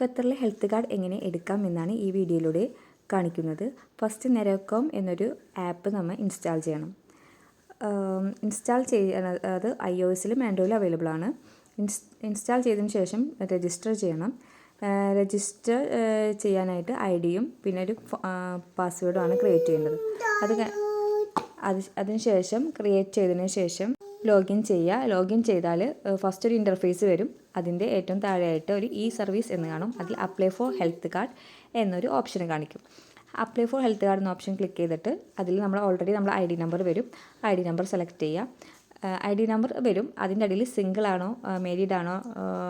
ഖത്തറിലെ health card എങ്ങനെ എടുക്കാം എന്നാണ് ഈ വീഡിയോയിലൂടെ കാണിക്കുന്നത്. ഫസ്റ്റ് നെരോക്കോം എന്നൊരു ആപ്പ് നമ്മൾ ഇൻസ്റ്റാൾ ചെയ്യണം. ഇൻസ്റ്റാൾ ചെയ്യണത് അത് ഐ ഒ എസിലും ആൻഡ്രോയിലും അവൈലബിൾ ആണ്. ഇൻസ് ഇൻസ്റ്റാൾ ചെയ്തതിന് ശേഷം രജിസ്റ്റർ ചെയ്യണം. രജിസ്റ്റർ ചെയ്യാനായിട്ട് ഐ ഡിയും പിന്നെ ഒരു പാസ്വേഡും ആണ് ക്രിയേറ്റ് ചെയ്യേണ്ടത്. അത് അത് അതിനുശേഷം ക്രിയേറ്റ് ചെയ്തതിന് ശേഷം ലോഗിൻ ചെയ്യുക. ലോഗിൻ ചെയ്താൽ ഫസ്റ്റ് ഒരു ഇന്റർഫേസ് വരും. അതിന്റെ ഏറ്റവും താഴെയായിട്ട് ഒരു ഇ സർവീസ് എന്ന് കാണും. അതിൽ അപ്ലൈ ഫോർ ഹെൽത്ത് കാർഡ് എന്നൊരു ഓപ്ഷൻ കാണിക്കും. അപ്ലൈ ഫോർ ഹെൽത്ത് കാർഡ് എന്ന ഓപ്ഷൻ ക്ലിക്ക് ചെയ്തിട്ട് അതിൽ നമ്മൾ ഓൾറെഡി നമ്മൾ ഐ ഡി നമ്പർ വരും. ഐ ഡി നമ്പർ സെലക്ട് ചെയ്യുക. ഐ ഡി നമ്പർ വരും. അതിന്റെ അടിയിൽ സിംഗിൾ ആണോ മാരീഡ് ആണോ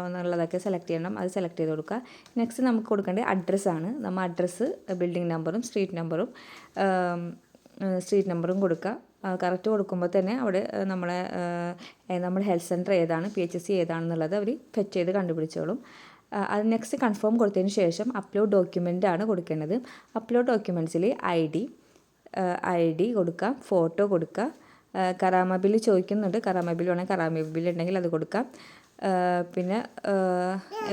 എന്നുള്ളതൊക്കെ സെലക്ട് ചെയ്യണം. അത് സെലക്ട് ചെയ്ത് കൊടുക്കുക. നെക്സ്റ്റ് നമുക്ക് കൊടുക്കേണ്ടത് അഡ്രസ്സാണ് നമ്മൾ അഡ്രസ്സ് ബിൽഡിംഗ് നമ്പറും സ്ട്രീറ്റ് നമ്പറും സ്ട്രീറ്റ് നമ്പറും കൊടുക്കുക. കറക്റ്റ് കൊടുക്കുമ്പോൾ തന്നെ അവിടെ നമ്മളെ ആ, നമ്മുടെ ഹെൽത്ത് സെന്റർ ഏതാണ് പി എച്ച് എസ് സി ഏതാണെന്നുള്ളത് അവർ ഫെറ്റ് ചെയ്ത് കണ്ടുപിടിച്ചോളും. അത് നെക്സ്റ്റ് കൺഫേം കൊടുത്തതിന് ശേഷം അപ്ലോഡ് ഡോക്യുമെന്റ് ആണ് കൊടുക്കേണ്ടത്. അപ്ലോഡ് ഡോക്യുമെന്റ്സിൽ ഐ ഡി ഐ ഡി കൊടുക്കാം ഫോട്ടോ കൊടുക്കുക കറാമ ബില്ല് ചോദിക്കുന്നുണ്ട്. കറാമ ബില്ല് വേണമെങ്കിൽ കറാമ ബില്ല് ഉണ്ടെങ്കിൽ അത് കൊടുക്കാം. പിന്നെ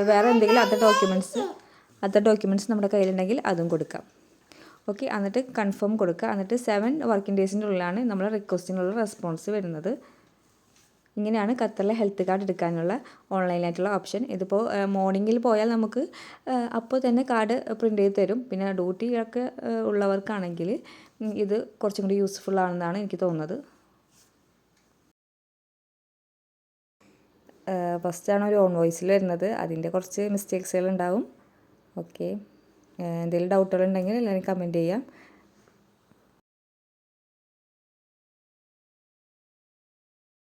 വേറെ എന്തെങ്കിലും അതർ ഡോക്യുമെന്റ്സ് അതർ ഡോക്യുമെന്റ്സ് നമ്മുടെ കയ്യിലുണ്ടെങ്കിൽ അതും കൊടുക്കാം. ഓക്കെ എന്നിട്ട് കൺഫേം കൊടുക്കുക. എന്നിട്ട് സെവൻ വർക്കിംഗ് ഡേയ്സിന്റെ ഉള്ളിലാണ് നമ്മളെ റിക്വസ്റ്റിനുള്ള റെസ്പോൺസ് വരുന്നത്. ഇങ്ങനെയാണ് ഖത്തറിലെ ഹെൽത്ത് കാർഡ് എടുക്കാനുള്ള ഓൺലൈനായിട്ടുള്ള ഓപ്ഷൻ ഇതിപ്പോൾ മോർണിംഗിൽ പോയാൽ നമുക്ക് അപ്പോൾ തന്നെ കാർഡ് പ്രിന്റ് ചെയ്ത് തരും. പിന്നെ ഡ്യൂട്ടിയൊക്കെ ഉള്ളവർക്കാണെങ്കിൽ ഇത് കുറച്ചും കൂടി യൂസ്ഫുൾ ആണെന്നാണ് എനിക്ക് തോന്നുന്നത്. ഫസ്റ്റാണ് ഒരു ഓൺ വോയിസിൽ വരുന്നത്. അതിന്റെ കുറച്ച് മിസ്റ്റേക്സുകൾ ഉണ്ടാവും. ഓക്കെ എന്തെങ്കിലും ഡൗട്ടുകൾ ഉണ്ടെങ്കിൽ എല്ലാവരും കമന്റ് ചെയ്യാം.